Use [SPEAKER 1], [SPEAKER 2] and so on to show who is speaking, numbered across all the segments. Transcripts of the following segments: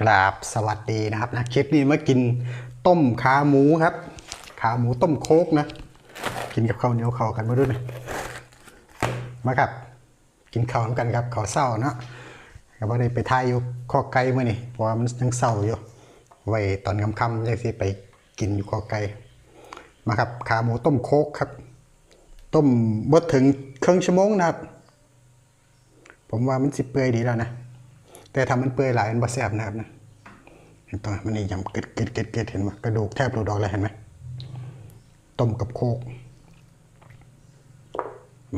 [SPEAKER 1] กราบสวัสดีนะครับนะคลิปนี้มากินต้มขาหมูครับ ขาหมูต้มโคกนะ กินกับข้าวเหนียวข้าวกันมาด้วยนะมาครับ กินข้าวกันครับข้าวเศร้าเนาะก็บ่ได้ไปทายอยู่ข้อไก่มื่อนี่เพราะว่ามันยังเศร้าอยู่ไว้ตอนค่ำๆยังสิไปกินอยู่ข้อไก่มาครับขาหมูต้มโคกครับ ต้มบดถึงครึ่งชั่วโมงนะครับ ผมว่ามันสิเปื่อยดีแล้วนะแต่ทำมันเปื่อยหลายมันบ่แซ่บนะครับนะ เห็นตัวมันนี่ยำกึดกึดกึดกึดเห็นไหมกระดูกแทบหลุดออกเลยเห็นไหมต้มกับโคก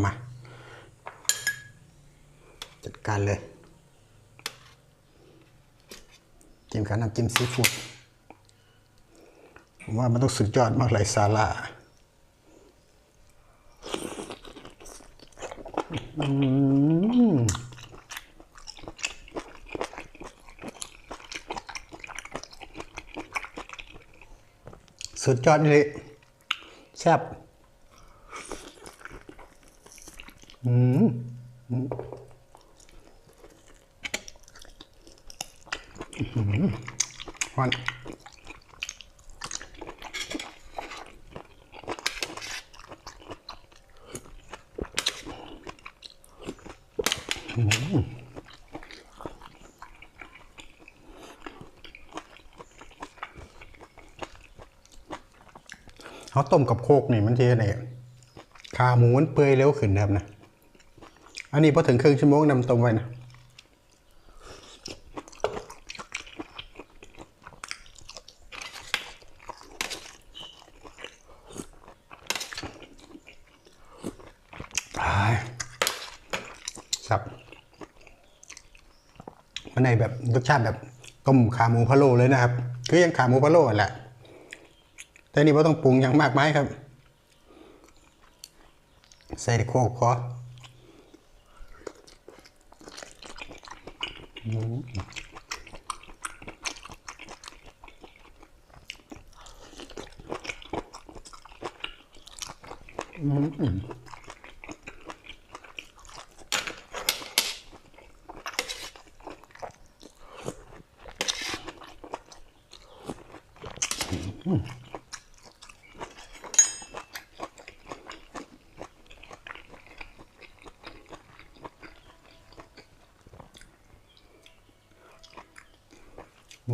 [SPEAKER 1] มาจัดการเลยกินกับน้ำจิ้มซีฟู้ดผมว่ามันต้องสุดยอดมากเลยซาลาอืม สุดยอดเลยแซ่บอืมอืมอื้อหือหวานอื้อ เขาต้มกับโคกนี่มันทีอะไรขาหมูมันเปื่อยเร็วขึ้นนะครับนะ อันนี้พอถึงครึ่งชั่วโมงนำต้มไว้นะสับมันในแบบรสชาติแบบต้มขาหมูพะโล้เลยนะครับ คือยังขาหมูพะโล้แหละ แต่นี่ว่าต้องปรุงอย่างมากมายครับ ใส่โคกพออืมอืม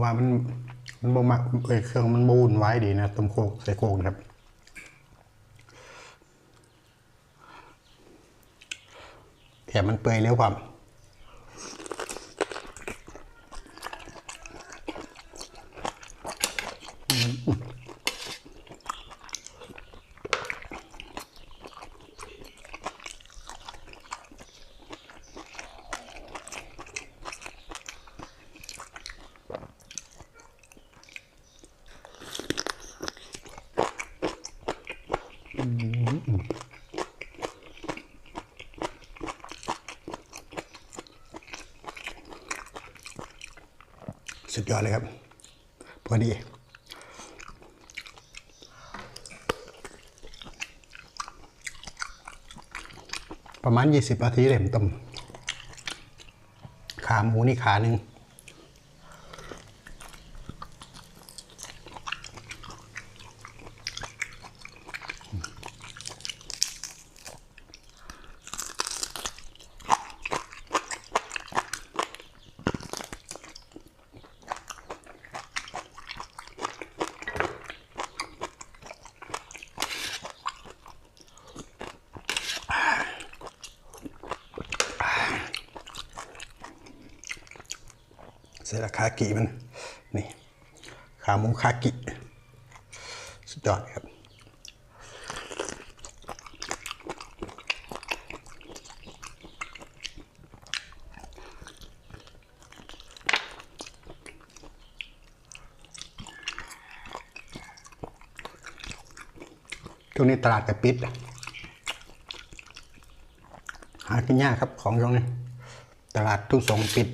[SPEAKER 1] ว่ามันมันบ่มักเอ้เครื่องมันบูนไว้ดีนะต้มโคกใส่โคกนะครับแถมมันเปื่อยเร็วความสุด ยอดเลยครับ พอดี ประมาณ 20นาทีเลยผมต้มขาหมูนี่ขาหนึ่ง เสร็จแล้วคากิมันนี่ขาหมูคากิสุดยอดครับช่วงนี้ตลาดกระปิด หากินยากครับของช่วงนี้ ตลาดทุกสงปิด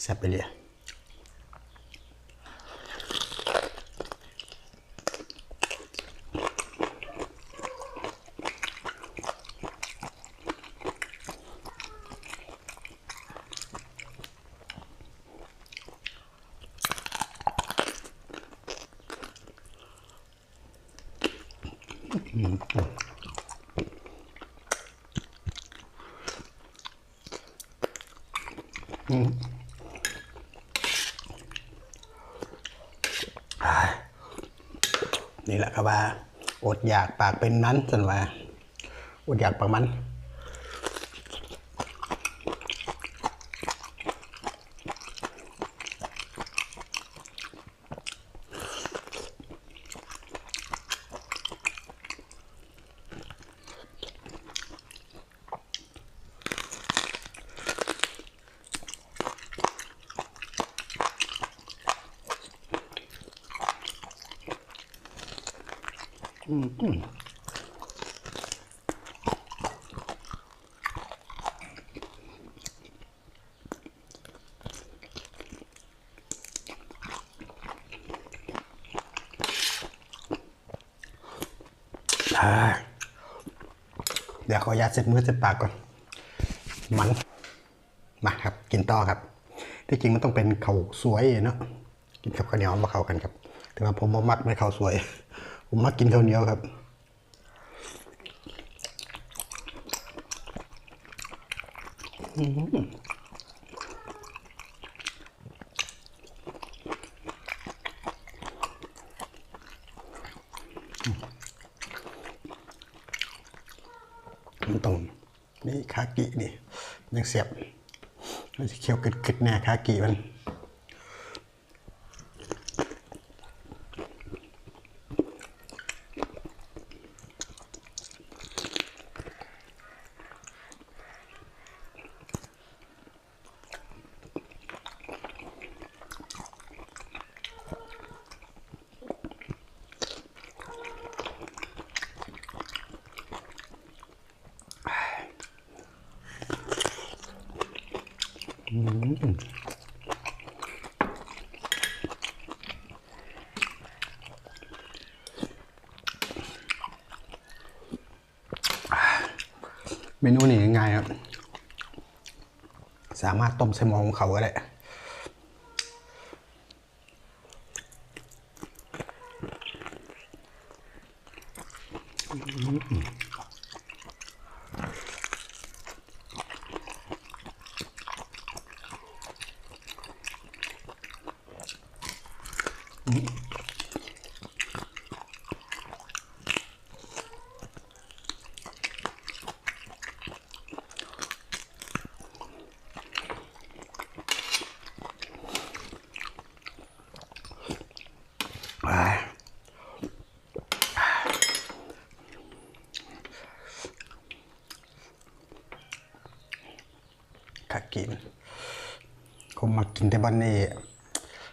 [SPEAKER 1] แซ่บไปเลย นี่แหละครับว่า อดอยากปากเป็นนั้นสันว่า อดอยากปากมัน เดี๋ยวขออนุญาเสร็จมือเสร็จปากก่อน มัน มาครับ กินต่อครับ ที่จริงมันต้องเป็นข้าวสวยเนาะ กินกับข้าวเหนียวมาเข้ากันครับ แต่ว่าผมมักไม่ข้าวสวย ผมมักกินข้าวเหนียวครับมันต้องนี่คากินี่ยังเสียบมันจะเคี้ยวกึดๆแน่คากิมัน เมนูนี้ง่ายๆครับ สามารถต้มใส่หม้อของเขาก็ได้ มมากินแต่บอลนี่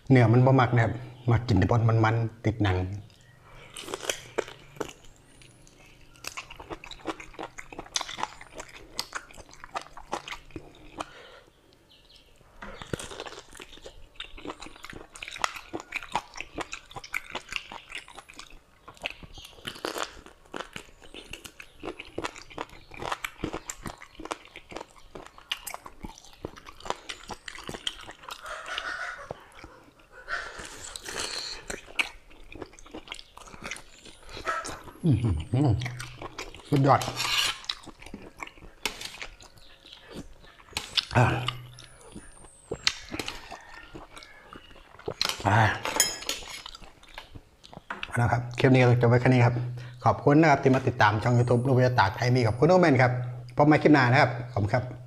[SPEAKER 1] เนื้อมันบ่มักนะครับมากินแต่บอนมันๆติดหนัง สุดยอดนะครับ คลิปนี้เราจบไว้แค่นี้ครับ ขอบคุณนะครับที่มาติดตามช่อง YouTube รูปยตากไทยมีกับคุณโอเมนครับพบใหม่คลิปหน้านะครับ ขอบคุณครับ